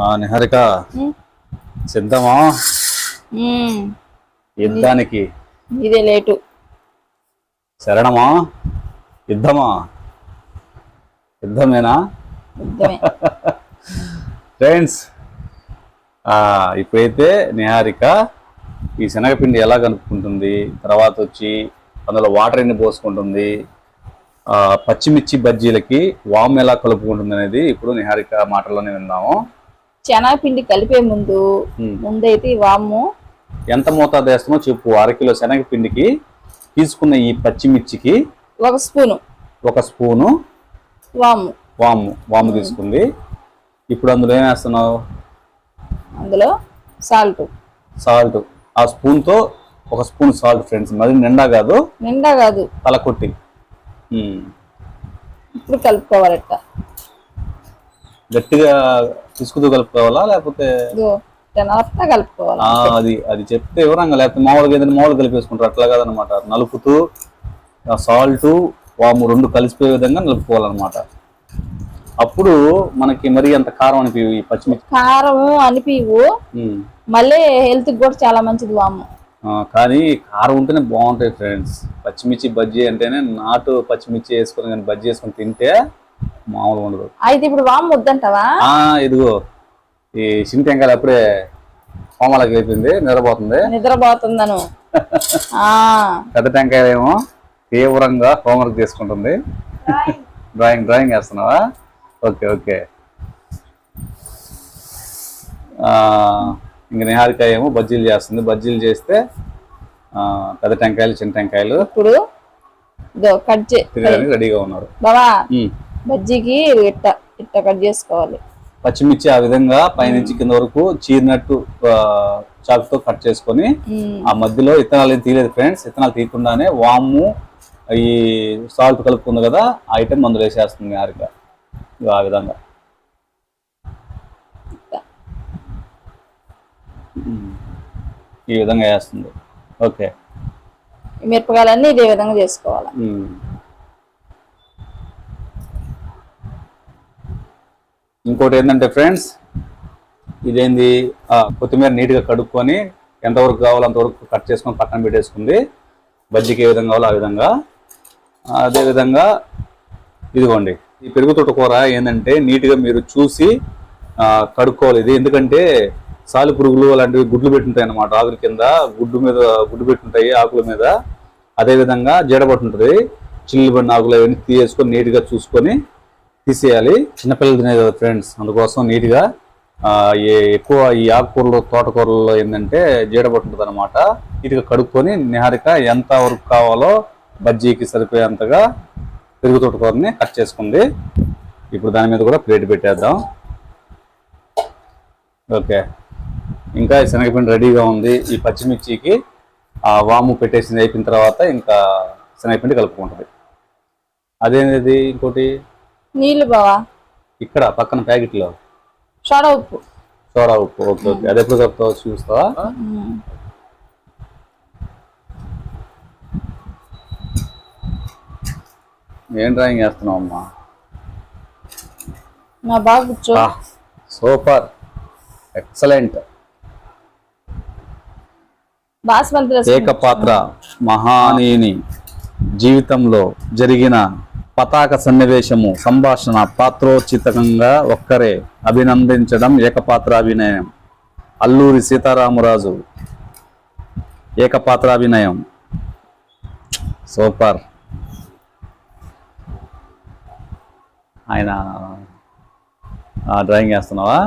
నిహారిక. సిద్ధమా. యుద్ధానికి. ఇదే లేటు. శరణమా? యుద్ధమా? యుద్ధమేనా? యుద్ధమే. ఫ్రెండ్స్ ఇప్పుడైతే నిహారిక ఈ శనగపిండి ఎలా కలుపుకుంటుంది? తర్వాత వచ్చి అందులో వాటర్ ఎన్ని పోసుకుంటుంది? పచ్చిమిర్చి బజ్జీలకి వాము ఎలా కలుపుకుంటుంది అనేది ఇప్పుడు నిహారిక మాటల్లోనే విన్నాము శనగపిండి కలిపే ముందు. ముందైతే వాము. ఎంత మోతాదు వేస్తామో చెప్పు. అరకిలో శనగపిండికి తీసుకున్న ఈ పచ్చిమిర్చికి ఒక స్పూను. ఒక స్పూను వాము. వాము వాము తీసుకుంది. ఇప్పుడు అందులో ఏం వేస్తున్నావు? అందులో సాల్ట్. సాల్ట్. ఆ స్పూన్తో ఒక స్పూన్ సాల్ట్ ఫ్రెండ్స్. మరి నిండా కాదు? నిండా కాదు. తల కొట్టి. ఇప్పుడు కలుపుకోవాలట గట్టిగా తీసుకుతూ కలుపుకోవాలా లేకపోతే? టెనర్తా కలుపుకోవాలి? అది అది చెప్తే వివరంగా లేకపోతే మామూలుగా ఏదైనా మామూలుగా కలిపేసుకుంటారు. అట్లా కాదనమాట నలుపుతూ సాల్ట్ వాము రెండు కలిసిపోయే విధంగా నలుపుకోవాలన్నమాట. అప్పుడు మనకి మరీ అంత కారం అనిపించి ఈ పచ్చిమిర్చి. కారం అనిపివు. మళ్ళీ హెల్త్ కూడా చాలా మంచిది వాము. కానీ కారం ఉంటేనే బాగుంటాయి ఫ్రెండ్స్. పచ్చిమిర్చి బజ్జీ అంటేనే నాటు పచ్చిమిర్చి వేసుకొని కానీ బజ్జీ వేసుకొని తింటే మామూలుగా ఉండదు. అయితే ఇప్పుడు వాము వద్దంటావా? ఆ ఇదిగో ఈ చింతెంకాయలు అప్పుడే హోమాలకు అయిపోయింది నిద్రపోతుంది. నిద్రపోతుందను. ఆ. పెద్ద టెంకాయ ఏమో తీవ్రంగా హోంవర్క్ చేసుకుంటుంది. Drawing drawing వేస్తున్నావా? Okay okay. ఆ, ఇంక నిహారిక ఏమో బజ్జీలు చేస్తుంది. బజ్జీలు చేస్తే ఆ, పెద్ద టెంకాయలు చిన్న టెంకాయలు. ఇప్పుడు రెడీగా ఉన్నారు. ఉమ్. బజ్జీకి ఇట్ట ఇట్ట కట్ చేసుకోవాలి. పచ్చిమిర్చి ఆ విధంగా పైనుంచి కింద వరకు చీరినట్టు ఆ, చాకుతో కట్ చేసుకొని. ఆ మధ్యలో ఇత్తనాలు ఏం తీయలేదు ఫ్రెండ్స్. ఇత్తనాలు తీయకుండానే వాము ఈ సాల్ట్ కలుపుకుంది కదా ఆ ఐటెం అందులో వేసేస్తుంది ఇగో ఆ విధంగా. ఈ విధంగా వేస్తుంది. ఓకే. మిరపకాయలన్నీ ఇదే విధంగా చేసుకోవాలి. ఇంకోటి ఏంటంటే ఫ్రెండ్స్ ఇదేంది? కొత్తిమీర నీట్గా కడుక్కొని ఎంతవరకు కావాలో అంతవరకు కట్ చేసుకొని పక్కన పెట్టేసుకుంది. బజ్జీకి ఏ విధంగా కావాలో ఆ విధంగా. అదేవిధంగా ఇదిగోండి ఈ పెరుగు తోటకూర ఏంటంటే నీట్గా మీరు చూసి కడుక్కోవాలి ఇది. ఎందుకంటే సాలు పురుగులు అలాంటివి గుడ్లు పెట్టుంటాయి అన్నమాట ఆకుల కింద గుడ్డు మీద గుడ్డు పెట్టుంటాయి ఆకుల మీద. అదేవిధంగా జడబట్టుంటుంది జీడబట్టు ఉంటుంది. చిల్లిబడిన ఆకులు అవన్నీ తీసేసుకొని నీట్గా చూసుకొని తీసేయాలి. చిన్నపిల్లలు తినేది ఫ్రెండ్స్ అందుకోసం నీట్గా ఏ- ఎక్కువ ఈ ఆకుకూరలు తోటకూరల్లో ఏంటంటే జీడబట్టు అనమాట నీట్గా కడుక్కొని నిహారిక ఎంత వరకు కావాలో బజ్జీకి సరిపోయేంతగా పెరుగు తోటకూరని కట్ చేసుకుంది. ఇప్పుడు దాని మీద కూడా ప్లేట్ పెట్టేద్దాం. ఓకే. ఇంకా శనగపిండి రెడీగా ఉంది. ఈ పచ్చిమిర్చికి ఆ వాము పెట్టేసింది అయిపోయిన తర్వాత ఇంకా శనగపిండి కలుపుకుంటుంది. అదేంటిది ఇంకోటి? నీళ్ళు బావా? ఇక్కడ పక్కన ప్యాకెట్లో. సోడా ఉప్పు. సోడా ఉప్పు ఓకే ఓకే. అది ఎప్పుడు కలుపుతావు చూస్తావా. ఏం డ్రాయింగ్ చేస్తున్నావు అమ్మా? నా బాగా సూపర్. ఎక్సలెంట్. బాస్మతి రసం. ఏకపాత్ర మహానీయుని జీవితంలో జరిగిన పతాక సన్నివేశము సంభాషణ పాత్రోచితంగా ఒక్కరే అభినందించడం ఏకపాత్ర అభినయం అల్లూరి సీతారామరాజు ఏకపాత్ర అభినయం సూపర్. ఆయన డ్రాయింగ్ వేస్తున్నావా?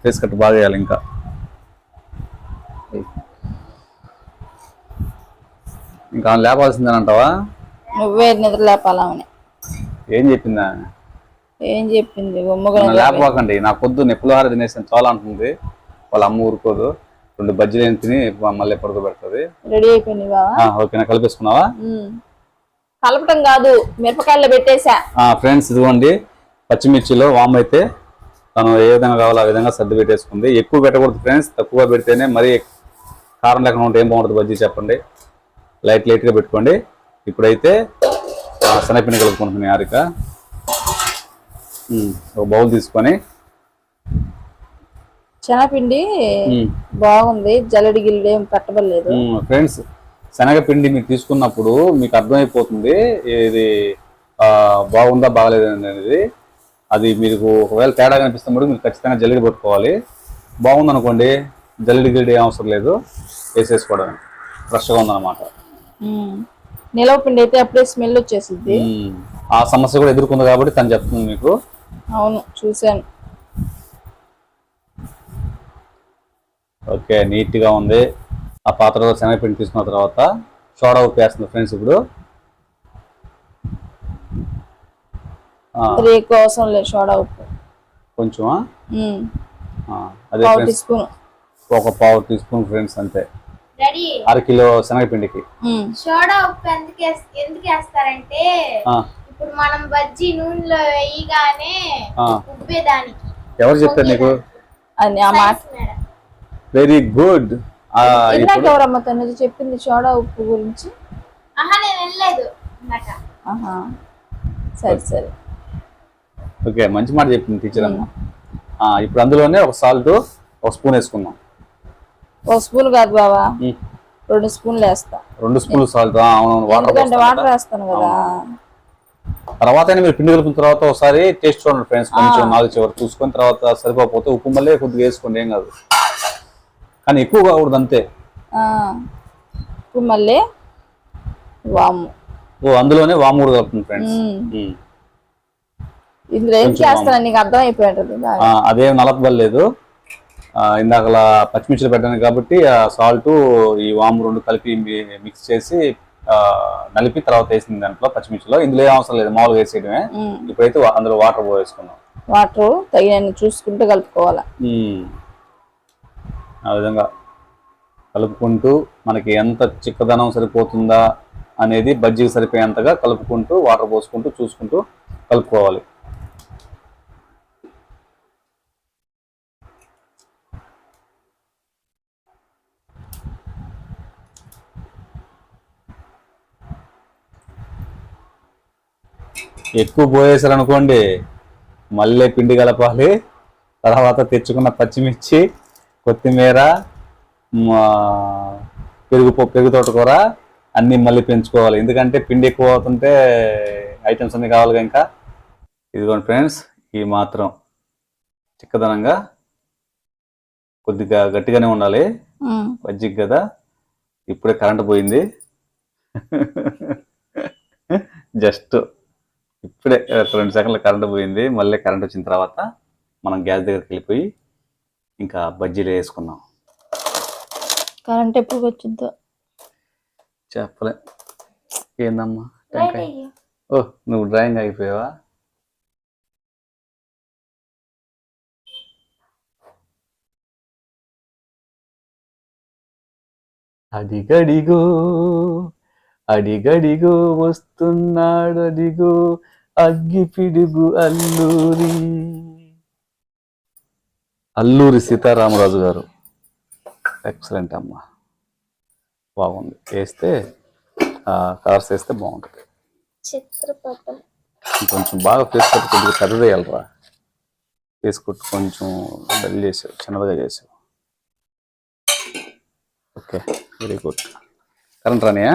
ఫేస్ కట్ బాగా వేయాలి ఇంకా. ఇంకా లేపాల్సిందేనంటావా? నువ్వే నిద్ర లేపాలని ఏం చెప్పిందా? ఏం చెప్పింది? లేపకండి నా పొద్దు నిప్పులహార తినేసాను. చాలా అంటుంది. వాళ్ళ అమ్మ ఊరుకోదు. రెండు బజ్జీలు ఏం తిని మళ్ళీ పడుకోబెడుతుంది రెడీ అయిపోయింది ఓకేనా కలిపేసుకున్నావా. కలపటం కాదు. మిరపకాయలు పెట్టేసా. ఫ్రెండ్స్ ఇదిగోండి. పచ్చిమిర్చిలో వామ్ అయితే తను ఏ విధంగా కావాలో ఆ విధంగా సర్ది పెట్టేసుకుంది. ఎక్కువ పెట్టకూడదు ఫ్రెండ్స్. తక్కువ పెడితేనే మరీ కారం లేకుండా ఉంటే ఏం బాగుంటుంది బజ్జీ చెప్పండి. లైట్ లైట్గా పెట్టుకోండి. ఇప్పుడైతే ఆ, శనగపిండి కలుపుకుంటుంది హారిక ఉమ్, ఒక బౌల్ తీసుకొని. శనగపిండి బాగుంది జల్లడి గిల్లడి ఏం పెట్టబడలేదు. ఫ్రెండ్స్ శనగపిండి మీరు తీసుకున్నప్పుడు మీకు అర్థమైపోతుంది ఇది బాగుందా బాగలేదా అనేది. అది మీకు ఒకవేళ తేడా కనిపిస్తున్నప్పుడు మీరు ఖచ్చితంగా జల్లెడి పట్టుకోవాలి. బాగుంది అనుకోండి జల్లెడి గిల్లడి ఏం అవసరం లేదు వేసేసుకోవడం ఫ్రెష్గా ఉందన్నమాట. నిలవ పిండి అయితే అప్పుడే స్మెల్ వచ్చేసింది. ఆ సమస్య కూడా ఎదుర్కొంది కాబట్టి తను చెప్తుంది మీకు. అవును చూశాను. ఓకే నీట్గా ఉంది. ఆ పాత్రలో శనగపిండి తీసుకున్న తర్వాత సోడా ఉప్పు వేస్తుంది ఫ్రెండ్స్ ఇప్పుడు. ఎక్కువ అవసరం లేదు సోడా ఉప్పు. కొంచెమా? అదే ఒక పావు టీ స్పూన్ ఫ్రెండ్స్ అంతే. డాడీ అర కిలో శనగపిండికి. సోడా ఉప్పు ఎందుకు ఎందుకు వేస్తారంటే ఆ, ఇప్పుడు మనం బజ్జీ నూనెలో వేయగానే ఆ. ఉబ్బే దానికి ఎవరు చెప్పారు నీకు? వెరీ గుడ్ ఎవరమ్మ తనది చెప్పింది సోడా ఉప్పు గురించి? ఆహా నేను వెళ్ళలేదు ఇందాక. ఆహా. సరే సరే. ఓకే మంచి మాట చెప్పింది టీచర్ అమ్మ. ఆ, ఇప్పుడు అందులోనే ఒక సాల్ట్ ఒక స్పూన్ వేసుకుందాం. ఒక స్పూన్ కాదు బావా. రెండు స్పూన్లు వేస్తా. రెండు స్పూన్లు సాల్ట్. అవునవును వాటర్ ఎందుకంటే వాటర్. వేస్తాను కదా. తర్వాత మీరు పిండి కలిపిన తర్వాత ఒకసారి టేస్ట్ చూడండి ఫ్రెండ్స్ కొంచెం నాలుగు చివరి చూసుకొని తర్వాత సరిపోతే ఉప్పు మళ్ళీ కొద్దిగా వేసుకోండి ఏం కాదు. కానీ ఎక్కువ కాకూడదు అంతే. ఆ. ఇప్పుడు మళ్ళీ వాము. ఓ అందులోనే వాము కూడా కలుపుతుంది ఫ్రెండ్స్. ఇందులో ఏం చేస్తాను నీకు అర్థం బాగా. అదేం నలపలేదు ఇందాకలా పచ్చిమిర్చిలు పెట్టాను కాబట్టి ఆ సాల్ట్ ఈ వాము రెండు కలిపి మిక్స్ చేసి నలిపి తర్వాత వేసింది దాంట్లో పచ్చిమిర్చిలో ఇందులో ఏం అవసరం లేదు మామూలుగా వేసేయడమే. ఇప్పుడైతే అందులో వాటర్ పోసేసుకున్నాం వాటర్ తగినన్ని చూసుకుంటూ కలుపుకోవాలి. ఆ విధంగా కలుపుకుంటూ మనకి ఎంత చిక్కదనం సరిపోతుందా అనేది బజ్జీకి సరిపోయేంతగా కలుపుకుంటూ వాటర్ పోసుకుంటూ చూసుకుంటూ కలుపుకోవాలి. ఎక్కువ పోయేసారు అనుకోండి మళ్ళీ పిండి కలపాలి. తర్వాత తెచ్చుకున్న పచ్చిమిర్చి కొత్తిమీర పెరుగు పెరుగు తోటకూర అన్నీ మళ్ళీ పెంచుకోవాలి. ఎందుకంటే పిండి ఎక్కువ అవుతుంటే ఐటమ్స్ అన్నీ కావాలి ఇంకా. ఇదిగోండి ఫ్రెండ్స్ ఈ మాత్రం చిక్కదనంగా కొద్దిగా గట్టిగానే ఉండాలి. ఉమ్. బజ్జికి కదా ఇప్పుడే కరెంట్ పోయింది. జస్ట్ ఇప్పుడే ఒక రెండు సెకండ్లు కరెంట్ పోయింది మళ్ళీ కరెంట్ వచ్చిన తర్వాత మనం గ్యాస్ దగ్గరికి వెళ్ళిపోయి ఇంకా బజ్జీలు వేసుకున్నాం. కరెంట్ ఎప్పుడు వచ్చిందో? చెప్పలే. ఏందమ్మా? టెంకాయ? ఓ నువ్వు డ్రాయింగ్ అయిపోయావా? అడిగడిగో అడిగడిగో వస్తున్నాడు అడిగో అగ్గి పిడుగు అల్లూరి. అల్లూరి సీతారామరాజు గారు. ఎక్సలెంట్ అమ్మా. బాగుంది. వేస్తే కలర్స్ వేస్తే బాగుంటుంది. చిత్రపటం. కొంచెం బాగా ఫేస్ కట్ కొద్దిగా పెద్దదేయాలరా ఫేస్ కొట్టు కొంచెం డల్ చేసావు చిన్నదిగా చేసావు. ఓకే వెరీ గుడ్ కరెంట్ రానియా?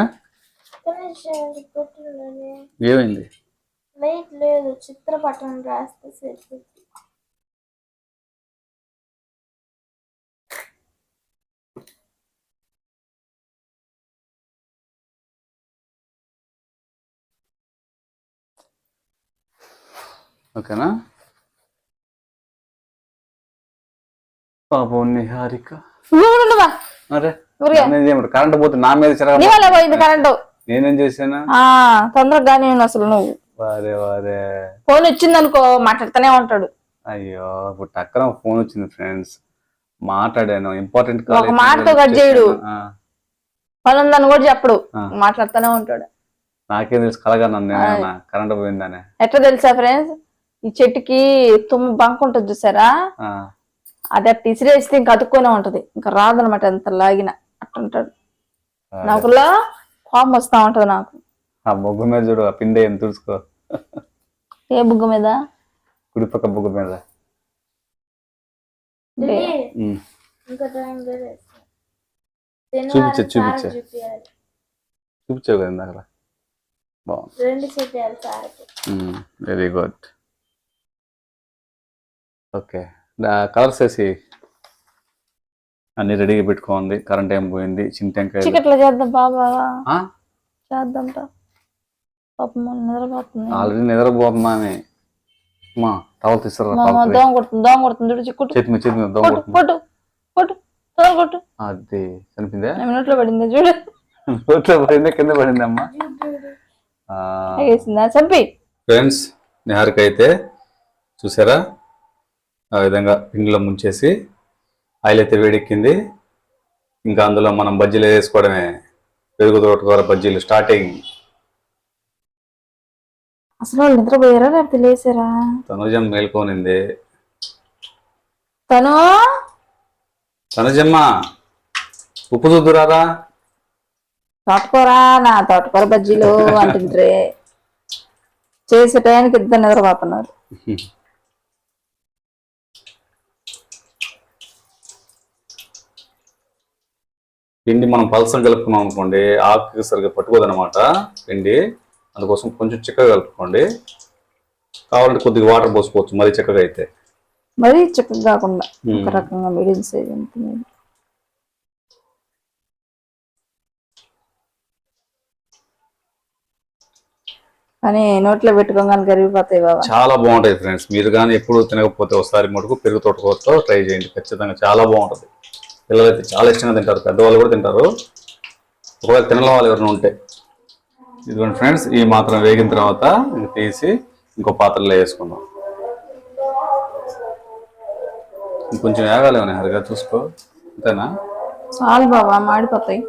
ఏమైంది? లైట్ లేదు. చిత్రపటం రాస్తే సరిపోతుంది ఓకేనా? పాపం నిహారిక? అరే. నేనేం చేయమంటావు? కరెంట్ పోతే నా మీద పోయింది కరెంటు. నేనేం చేశానా? ఆ తొందరగానే ఉన్నావు అసలు నువ్వు. ఫోన్ వచ్చింది అనుకో మాట్లాడుతూనే ఉంటాడు. అయ్యో ఇప్పుడు టక్కన ఫోన్ వచ్చింది ఫ్రెండ్స్. మాట్లాడాను ఇంపార్టెంట్ ఒక మాటతో కట్ చేయడు. పని ఉందని కూడా చెప్పడు. మాట్లాడుతూనే ఉంటాడు. నాకేం తెలుసు కలగా నన్ను కరెంట్ పోయిందనే. ఎట్లా తెలుసా ఫ్రెండ్స్? ఈ చెట్టుకి తుమ్ము బంక్ ఉంటుంది చూసారా? అది అట్లా ఇసిరేస్తే ఇంకా అతుక్కొనే ఉంటది. ఇంకా రాదనమాట ఎంత లాగిన. అట్టుంటాడు. నాకులో కోపం వస్తా ఉంటది నాకు. ఆ బొగ్గు మీద చూడు ఆ పిండి ఏం తుడుచుకో. ఏ బుగ్గ మీద? కుడిపక్క బొగ్గు మీద. చూపించు, చూపించు. చూపించావు కదా ఇందాక బాగుంది. Very good okay. కలర్స్ వేసి అన్ని రెడీగా పెట్టుకోండి. కరెంట్ ఏం పోయింది? చీకట్లో చేద్దాం బాబా. ఆ? చేద్దాం పాపం మన నిద్రపోతుంది ఆల్రెడీ నిద్రపోతున్నానే. మా టవల్ తీసుకురా మా పాపకి. దోమ కొడుతుంది దోమ కొడుతుంది. చూడు చిక్కుడు చేతి మీద చేతి మీద దొంగ కొట్టు కొడుతుంది. కొట్టు కొట్టు దోమ కొట్టు. అది నోట్లో పడింది చూడు. పడిందే కింద పడింది అమ్మా? వేసిందా చంపి. ఫ్రెండ్స్ నిహారిక అయితే చూసారా? ఆ విధంగా పిండిలో ముంచేసి ఆయిల్ అయితే వేడెక్కింది. ఇంకా అందులో మనం బజ్జీలు వేసుకోవడమే. పెరుగు తోటకూర బజ్జీలు స్టార్టింగ్ అసలు వాళ్ళు నిద్రపోయారా లేకపోతే లేసారా? తనుజం మేల్కొనింది. తను? తనుజమ్మ ఉప్పు చూద్దురాదా తోటకూర నా తోటకూర బజ్జీలు అంటుండ్రే చేసే టయానికి ఇద్దరు నిద్రపోతున్నారు. పిండి మనం పల్సర్ కలుపుకున్నాం అనుకోండి ఆకు సరిగ్గా పట్టుకోదన్నమాట పిండి. అందుకోసం కొంచెం చిక్కగా కలుపుకోండి. కావాలంటే కొద్దిగా వాటర్ పోసుకోవచ్చు మరి చిక్కగా అయితే. మరీ చిక్కగా కాకుండా. ఒక రకంగా మిడిల్ సైజ్ ఉంటుంది కానీ నోట్లో పెట్టుకోగానే కరిగిపోతాయి బాబా. చాలా బాగుంటాయి ఫ్రెండ్స్. మీరు కానీ ఎప్పుడు తినకపోతే ఒకసారి మటుకు పెరుగు తోటకూరతో ట్రై చేయండి. ఖచ్చితంగా చాలా బాగుంటుంది. పిల్లలు అయితే చాలా ఇష్టంగా తింటారు. పెద్దవాళ్ళు కూడా తింటారు. ఒకవేళ తినని వాళ్ళు ఎవరైనా ఉంటే. ఇదిగోండి ఫ్రెండ్స్ ఈ మాత్రం వేగిన తర్వాత తీసి ఇంకో పాత్రలో వేసుకుందాం. ఇంకొంచెం వేగాలి హరిగా చూసుకో. అంతేనా? చాలు బాబా మాడిపోతాయి.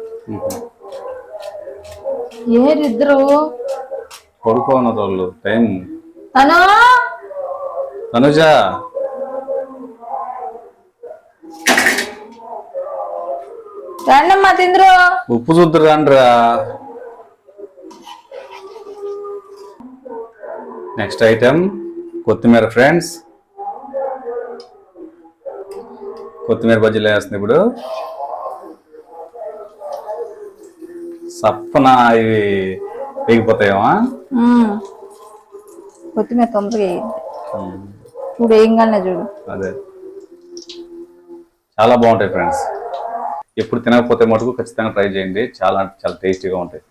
ఏరిద్దరు? పడుకోన్నారు వాళ్ళు టైం. తను? తనుజ. రండమ్మా తిందరు. ఉప్పు చూద్దరు రండిరా. నెక్స్ట్ ఐటమ్ కొత్తిమీర ఫ్రెండ్స్ కొత్తిమీర బజ్జీలు వేస్తుంది ఇప్పుడు. సప్పన ఇవి వేగిపోతాయేమా. కొత్తిమీర తొందరగా చూడు వేయంగానే చూడు. అదే. చాలా బాగుంటాయి ఫ్రెండ్స్ ఎప్పుడు తినకపోతే మటుకు ఖచ్చితంగా ట్రై చేయండి. చాలా చాలా టేస్టీగా ఉంటాయి.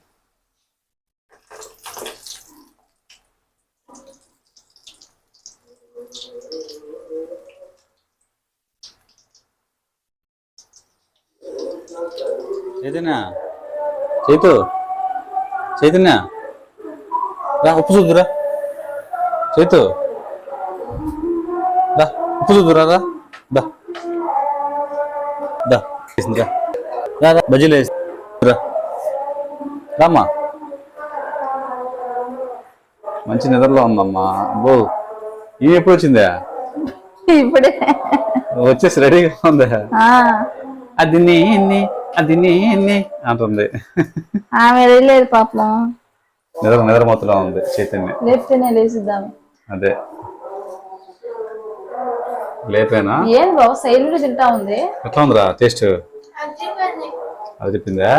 చైతన్య? చైతు? చైతన్య? రా ఉప్పు చూద్దురా. చైతు? దా ఉప్పు చూద్దురా రా. దా. దా. వేసిందిరా రా రా బజ్జీలు రా. రామ్మా. మంచి నిద్రలో ఉందమ్మా. అబ్బో. ఈ ఎప్పుడు వచ్చిందా? ఇప్పుడే. వచ్చేసి రెడీగా ఉందా. అది నేనే అది నేనే అంటుంది. ఆమె వెళ్ళలేదు పాపం. నిద్ర నిద్ర మొత్తంలో ఉంది చైతన్య. లేపితేనే లేచిద్దాం. అదే. లేపేనా? ఏం బాబు సైలెంట్ తింటా ఉంది. ఎట్లా ఉందిరా టేస్ట్? అది చెప్పిందా?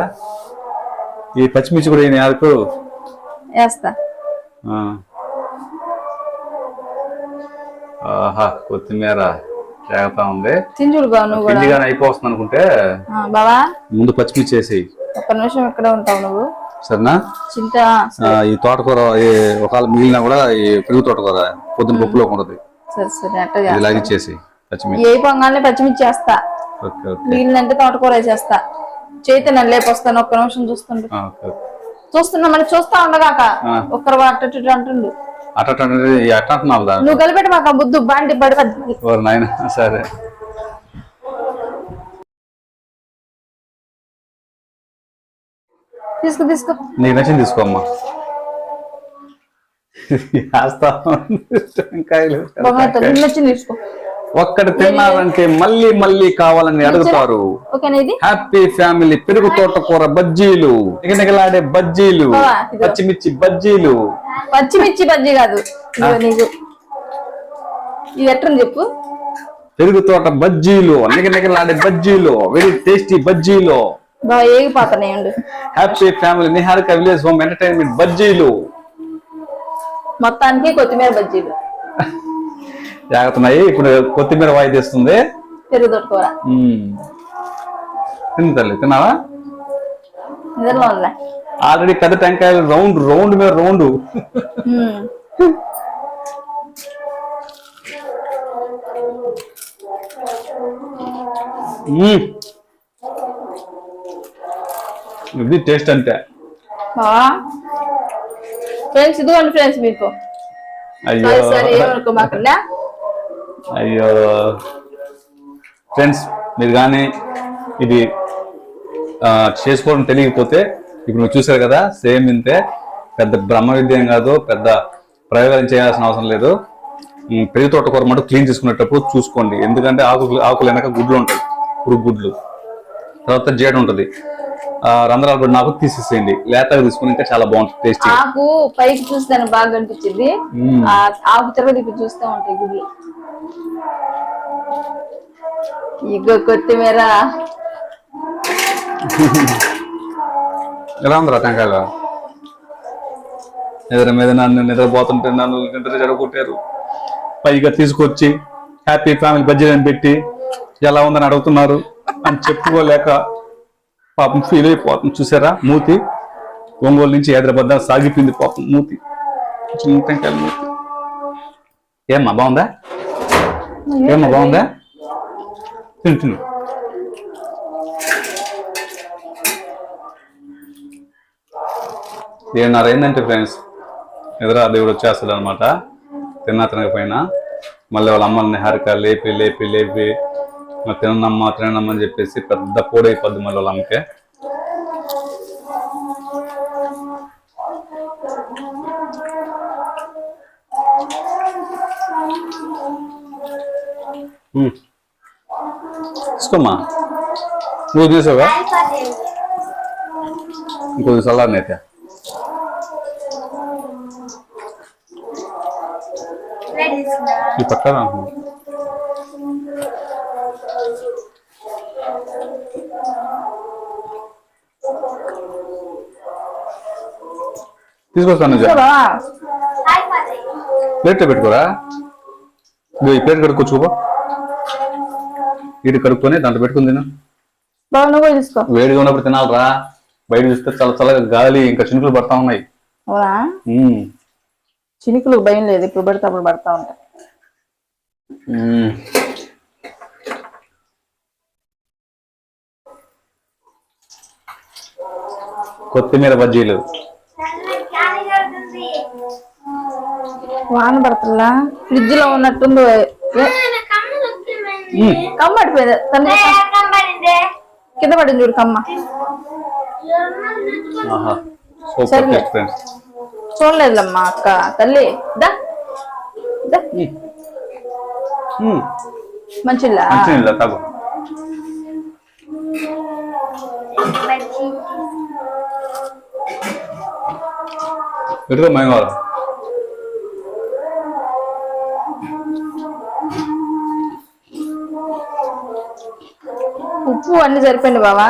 ఈ పచ్చిమిర్చి కూడా ఈయన యాదకు వేస్తా. ఆ. ఆహా కొత్తిమీర. జాగ్రత్త ఉంది తింజుడు బావ నువ్వు కూడా? అయిపోతుంది అనుకుంటే ఆ, బావా? ముందు పచ్చిమిర్చి వేసి ఒక్క నిమిషం ఇక్కడే ఉంటావు నువ్వు. సరేనా? చింత. ఆ, ఈ తోటకూర ఈ ఒకవేళ మిగిలినా కూడా ఈ పెరుగు తోటకూర పొద్దున పప్పులో ఉండదు. సరే సరే పచ్చిమిర్చి. ఏ పొంగానే పచ్చిమిర్చి చేస్తా. Okay okay. మిగిలినంటే తోటకూర చేస్తా చైతన్య లేపొస్తాను ఒక్క నిమిషం చూస్తుండు. ఆ, ఓకే ఓకే. చూస్తున్నా మరి చూస్తా ఉండగాక. ఒక్కరు అట్ట అంటుండు. అట్ట అట్ట అంటున్నావు దాన్ని నువ్వు కలిపెట్టి మాకు ఆ బుద్ధు బాండి బడి పద్ధతి ఓరు నాయన సరే. తీసుకో తీసుకో. నీకు నచ్చింది తీసుకోమ్మా తీసుకో. ఒక్కటి తిన్నారంటే మళ్ళీ మళ్ళీ కావాలని అడుగుతారు. హ్యాపీ ఫ్యామిలీ పెరుగు తోటకూర బజ్జీలు నిగనిగలాడే బజ్జీలు. పచ్చిమిర్చి బజ్జీలు పచ్చిమిర్చి బజ్జీ కాదు. నీకు. ఇది ఎట్లని చెప్పు? పెరుగు తోట బజ్జీలు నిగనిగలాడే బజ్జీలు వెరీ టేస్టీ బజ్జీలు. బాగా ఏగిపోతున్నాయండి happy family Niharika village home entertainment బజ్జీలు. మొత్తానికి కొత్తిమీర బజ్జీలు. జాగ్రత్తన్నాయి ఇప్పుడు కొత్తిమీర వాయి తీస్తుంది. పెరుగు తోటకూర మ్మ్. తింది తల్లి తిన్నావా? నిద్రలో ఆల్రెడీ పెద్ద టెంకాయలు రౌండ్ రౌండ్ మీద రౌండ్. ఇది టేస్ట్ అంటే. బావా ఫ్రెండ్స్ ఇదిగోండి ఫ్రెండ్స్ మీకు. అయ్యో. అయ్యో. ఫ్రెండ్స్ మీరు కానీ ఇది చేసుకోవడం తెలియకపోతే ఇప్పుడు నువ్వు చూసారు కదా సేమ్ ఇంతే. పెద్ద బ్రహ్మ విద్య కాదు పెద్ద ప్రయోగాలు చేయాల్సిన అవసరం లేదు. ఈ పెరుగు తోటకూర మటు క్లీన్ చేసుకునేటప్పుడు చూసుకోండి. ఎందుకంటే ఆకులు ఆకులు వెనక గుడ్లు ఉంటాయి. పురుగు గుడ్లు. తర్వాత జేడు ఉంటుంది. రంధ్రాలు కూడా నాకు తీసేసేయండి. లేతగా తీసుకుని ఇంకా చాలా బాగుంటుంది టేస్టీ ఆకు పైకి చూస్తే బాగా. ఆ ఆకు తిరగతి ఇప్పుడు చూస్తూ ఉంటాయి గుడ్లు. ఇగో కొత్తిమీర. ఎలా ఉందిరా టెంకాయలు ఎదురు మీద నన్ను నిద్రపోతుంటే నన్ను నిద్ర చెడగొట్టారు పైగా తీసుకొచ్చి హ్యాపీ ఫ్యామిలీ బడ్జెట్ అని పెట్టి ఎలా ఉందని అడుగుతున్నారు అని చెప్పుకోలేక పాపం ఫీల్ అయిపోతుంది చూసారా మూతి? ఒంగోలు నుంచి హైదరాబాద్ దాకా సాగిపోయింది పాపం మూతి. చిన్న మూతి. ఏమ్మా బాగుందా? ఏమ్మా బాగుందా? తింటున్నా ఏడున్నర ఏంటంటే ఫ్రెండ్స్ ఎదురా దేవుడు వచ్చేస్తాడు అనమాట తిన్నా తినకపోయినా మళ్ళీ వాళ్ళ అమ్మల్ని హరిక లేపి లేపి లేపి తినమ్మ తినమ్మా తినమ్మా అని చెప్పేసి పెద్ద పోడైపోద్ది మళ్ళీ వాళ్ళ అమ్మకే. ఉమ్. తీసుకోమ్మా నువ్వు తీసావా ఇంకొద్ది చల్లారిని ఈ పక్కన తీసుకొస్తాను ప్లేట్లో పెట్టుకోరా? ఈ ప్లేట్ కడుక్కొచ్చుకో ఇటు కడుక్కొని దాంట్లో పెట్టుకుని తిను. వేడిగా ఉన్నప్పుడు తినాలరా. బయట చూస్తే చాలా చల్లగా గాలి ఇంకా చినుకులు పడతా ఉన్నాయి. చినుకులు భయం లేదు. ఇప్పుడు పడితే అప్పుడు పడతా ఉంటాయి. కొత్తిమీర బజ్జీలు. వాన పడుతుందా ఫ్రిడ్జ్లో ఉన్నట్టుంది. కమ్మ పడిపోయింది? తన కింద పడింది చూడు కమ్మ. చూడలేదులమ్మా అక్క. తల్లి దా తాగు. పెట్టుకో కావాలి? ఉప్పు అన్ని సరిపోయింది బావా?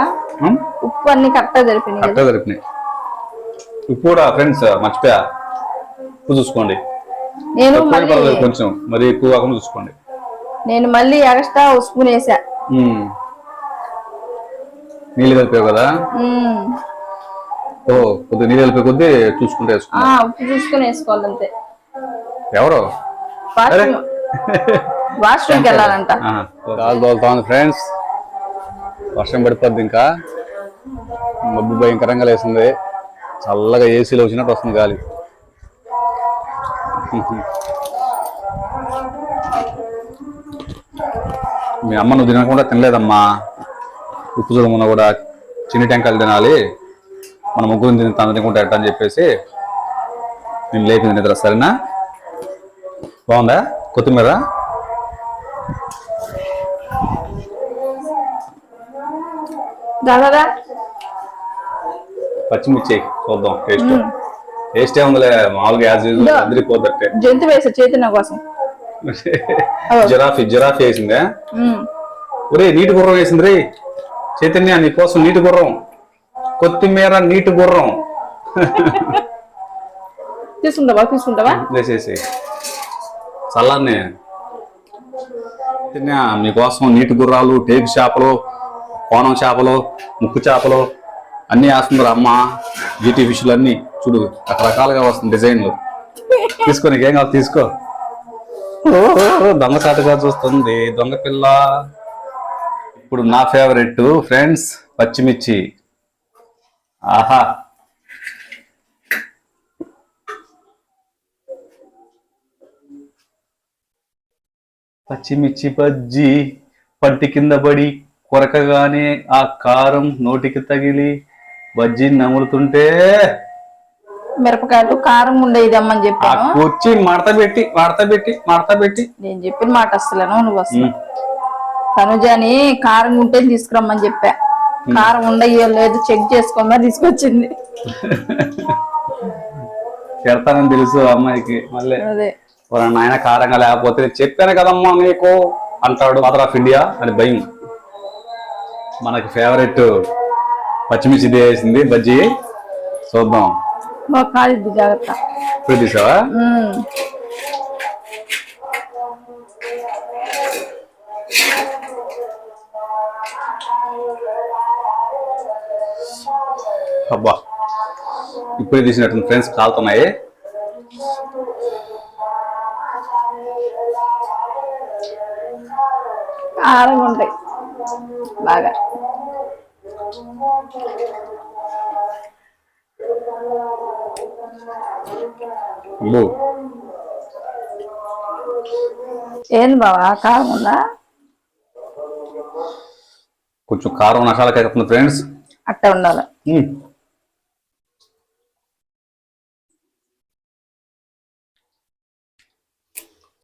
ఉప్పు అన్ని కరెక్ట్గా సరిపోయింది కరెక్ట్గా దొరికినాయి ఉప్పు కూడా ఫ్రెండ్స్ మర్చిపోయా. ఉప్పు చూసుకోండి. నేను కొంచెం. మరి ఎక్కువ కాకుండా చూసుకోండి. నేను మళ్ళీ ఎక్స్ట్రా స్పూన్ వేసా. నీళ్ళు కలిపావు కదా. ఓ కొద్దిగా నీళ్ళు కలిపే కొద్దీ చూసుకుంటే వేసుకున్నా. ఉప్పు చూసుకుని వేసుకోవాలి అంతే. ఎవరు? వాష్రూమ్. వాష్రూమ్కి వెళ్ళాలంట. తోలుతా ఫ్రెండ్స్. వర్షం పడిపోద్ది ఇంకా. మబ్బు భయంకరంగా లేస్తుంది చల్లగా ఏసీలో వచ్చినట్టు వస్తుంది గాలి. మీ అమ్మ నువ్వు తినకుండా తినలేదమ్మా. ఉప్పు చూడమున్న కూడా చిన్ని టెంకాయలు తినాలి. మన ముగ్గురు తిని తను తినుకుంటే ఎట్ట అని చెప్పేసి నేను లేపింది నిద్ర సరేనా? బాగుందా? కొత్తిమీర? పచ్చిమిర్చి చూద్దాం టేస్ట్. టేస్ట్ ఏముందిలే మామూలుగా యాజ్. అదిరిపోద్దట్టే జంతు వేసా చైతన్య కోసం. Giraffe giraffe వేసిందే. ఒరే నీటి గుర్రం వేసింది రే. చైతన్య నీకోసం నీటి గుర్రం. కొత్తిమీర నీటి గుర్రం. తీసుకుంటావా? తీసుకుంటావా? వేసేసి చల్లారనే. చైతన్య మీకోసం నీటి గుర్రాలు టేకు చేపలు కోణం చేపలు ముక్కు చేపలు అన్ని వేస్తున్నారు అమ్మ. జీటీ ఫిష్లు అన్ని చూడు రకరకాలుగా వస్తుంది డిజైన్లు. తీసుకో నీకేం కావాలి తీసుకో. దొంగ చూస్తుంది. దొంగ పిల్ల. ఇప్పుడు నా ఫేవరెట్ ఫ్రెండ్స్ పచ్చిమిర్చి. ఆహా. పచ్చిమిర్చి బజ్జి పంటి కింద పడి కొరకగానే ఆ కారం నోటికి తగిలి బజ్జీ నములుతుంటే మిరపకాయలు కారం ఉండేది అమ్మని చెప్పాను. కుర్చీ మడత పెట్టి మడత పెట్టి మడత పెట్టి. నేను చెప్పిన మాట అసలేను నువ్వు అసలు తనుజాని కారం ఉంటే తీసుకురమ్మని చెప్పా. కారం ఉండయ్యో లేదు చెక్ చేసుకోమని తీసుకొచ్చింది. తిడతానని తెలుసు అమ్మాయికి. మళ్ళీ అదే. నాయన కారంగా లేకపోతే చెప్పాను కదమ్మా నీకు అంటాడు మదర్ ఆఫ్ ఇండియా అని భయం. మనకి ఫేవరెట్ పచ్చిమిర్చి వేసింది బజ్జీ. చూద్దాం. కాలిద్ది జాగ్రత్త. ఉమ్. అబ్బా ఇప్పుడే తీసినట్టు ఫ్రెండ్స్ కాలుతున్నాయి. కారంగా ఉంటాయి. బాగా. ఏంది బావా కారం ఉందా? కొంచెం కారం నషాలకి అవుతుంది ఫ్రెండ్స్ అట్టే ఉండాలి.